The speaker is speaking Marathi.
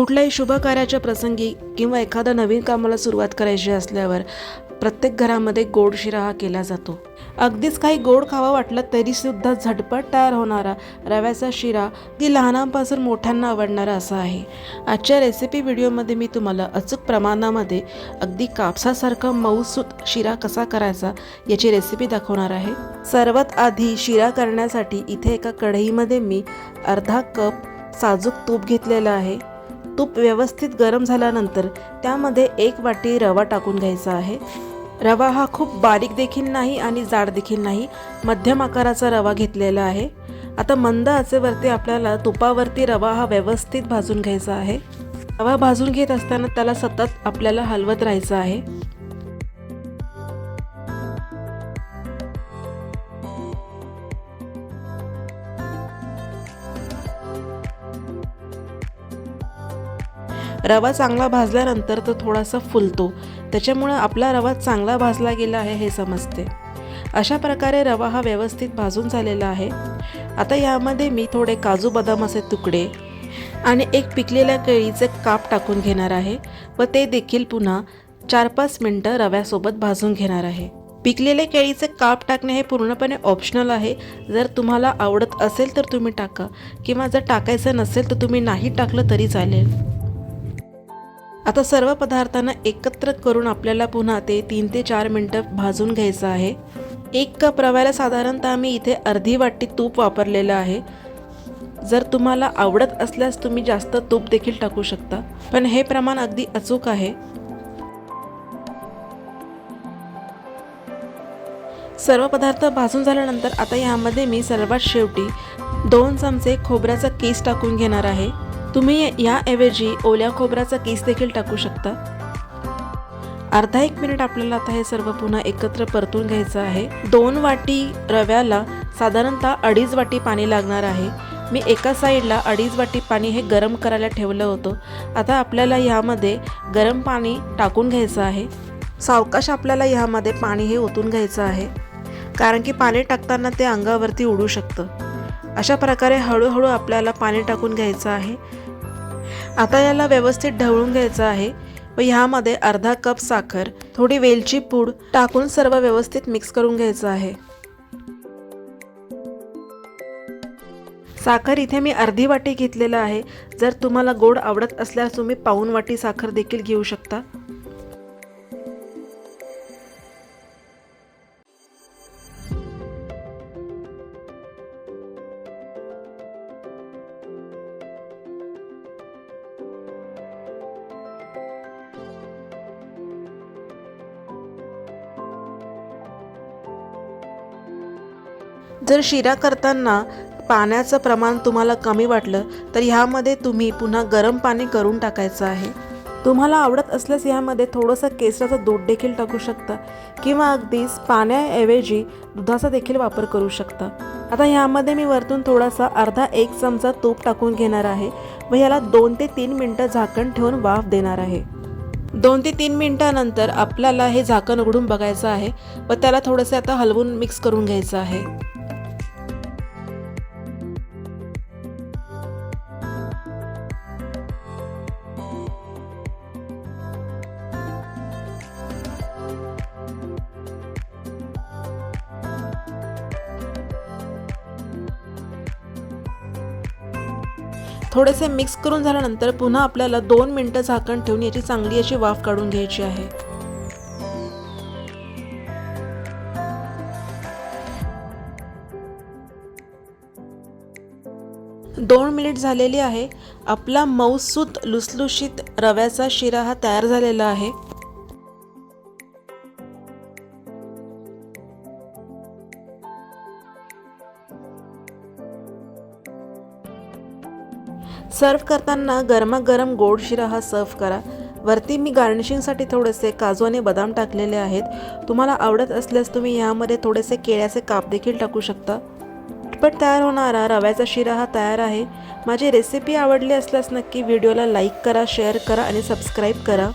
कुठल्याही शुभ कार्याच्या प्रसंगी किंवा एखाद्या नवीन कामाला सुरुवात करायची असल्यावर प्रत्येक घरामध्ये गोड शिरा हा केला जातो. अगदीच काही गोड खावा वाटलं तरीसुद्धा झटपट तयार होणारा रव्याचा शिरा ती लहानांपासून मोठ्यांना आवडणारा असा आहे. आजच्या रेसिपी व्हिडिओमध्ये मी तुम्हाला अचूक प्रमाणामध्ये अगदी कापसासारखा मऊसूत शिरा कसा करायचा याची रेसिपी दाखवणार आहे. सर्वात आधी शिरा करण्यासाठी इथे एका कढईमध्ये मी अर्धा कप साजूक तूप घेतलेलं आहे. तूप व्यवस्थित गरम झाल्यानंतर त्यामध्ये एक वाटी रवा टाकून घ्यायचा आहे. रवा हा खूप बारीक देखील नाही आणि जाड देखील नाही. मध्यम आकाराचा रवा घेतलेला आहे. आता मंद आचेवरती आपल्याला तुपावरती रवा हा व्यवस्थित भाजून घ्यायचा आहे. रवा भाजून घेत असताना त्याला सतत आपल्याला हलवत राहायचं आहे. रवा चांगला भाजल्यानंतर तो थोडासा फुलतो. त्याच्यामुळं आपला रवा चांगला भाजला गेला आहे हे समजते. अशा प्रकारे रवा हा व्यवस्थित भाजून झालेला आहे. आता यामध्ये मी थोडे काजू बदाम असे तुकडे आणि एक पिकलेल्या केळीचे काप टाकून घेणार आहे व ते देखील पुन्हा चार पाच मिनटं रव्यासोबत भाजून घेणार आहे. पिकलेले केळीचे काप टाकणे हे पूर्णपणे ऑप्शनल आहे. जर तुम्हाला आवडत असेल तर तुम्ही टाका किंवा जर टाकायचं नसेल तर तुम्ही नाही टाकलं तरी चालेल. आता सर्व पदार्थांना एकत्र करून आपल्याला पुन्हा ते तीन ते चार मिनटं भाजून घ्यायचं आहे. एक कप रव्याला साधारणतः मी इथे अर्धी वाटी तूप वापरलेलं आहे. जर तुम्हाला आवडत असल्यास तुम्ही जास्त तूप देखील टाकू शकता. पण हे प्रमाण अगदी अचूक आहे. सर्व पदार्थ भाजून झाल्यानंतर आता यामध्ये मी सर्वात शेवटी दोन चमचे खोबऱ्याचा केस टाकून घेणार आहे. तुम्ही याऐवजी ओल्या खोबऱ्याचा केस देखील टाकू शकता. अर्धा एक मिनिट आपल्याला आता हे सर्व पुन्हा एकत्र परतून घ्यायचं आहे. दोन वाटी रव्याला साधारणतः अडीच वाटी पाणी लागणार आहे. मी एका साईडला अडीच वाटी पाणी हे गरम करायला ठेवलं होतं. आता आपल्याला ह्यामध्ये गरम पाणी टाकून घ्यायचं आहे. सावकाश आपल्याला ह्यामध्ये पाणी हे ओतून घ्यायचं आहे. कारण की पाणी टाकताना ते अंगावरती उडू शकतं. अशा प्रकारे हळूहळू आपल्याला पाणी टाकून घ्यायचं आहे. आता याला व्यवस्थित ढवळून घ्यायचं आहे व ह्यामध्ये अर्धा कप साखर थोडी वेलची पूड टाकून सर्व व्यवस्थित मिक्स करून घ्यायचं आहे. साखर इथे मी अर्धी वाटी घेतलेलं आहे. जर तुम्हाला गोड आवडत असल्यास तुम्ही पाऊन वाटी साखर देखील घेऊ शकता. जर शिरा करताना पाण्याचं प्रमाण तुम्हाला कमी वाटलं तर ह्यामध्ये तुम्ही पुन्हा गरम पाणी करून टाकायचं आहे. तुम्हाला आवडत असल्यास ह्यामध्ये थोडंसं केसराचं दूध देखील टाकू शकता किंवा अगदीच पाण्याऐवजी दुधाचा देखील वापर करू शकता. आता ह्यामध्ये मी वरतून थोडासा अर्धा एक चमचा तूप टाकून घेणार आहे व ह्याला दोन ते तीन मिनटं झाकण ठेवून वाफ देणार आहे. दोन ते तीन मिनटानंतर आपल्याला हे झाकण उघडून बघायचं आहे व त्याला थोडंसं आता हलवून मिक्स करून घ्यायचं आहे. थोडेसे मिक्स करून झाल्यानंतर पुन्हा आपल्याला दोन मिनटं झाकण ठेवून याची चांगली अशी वाफ काढून घ्यायची आहे. दोन मिनिट झालेली आहे. आपला मऊसूत लुसलुशीत रव्याचा शिरा हा तयार झालेला आहे. सर्व करताना गरमागरम गोड शिरा हा सर्व करा. वरती मी गार्निशिंगसाठी थोडेसे काजू आणि बदाम टाकलेले आहेत. तुम्हाला आवडत असल्यास तुम्ही यामध्ये थोडेसे केळ्याचे काप देखील टाकू शकता. पटपट तयार होणारा रव्याचा शिरा हा तयार आहे. माझी रेसिपी आवडली असल्यास नक्की व्हिडिओला लाईक करा शेअर करा आणि सबस्क्राईब करा.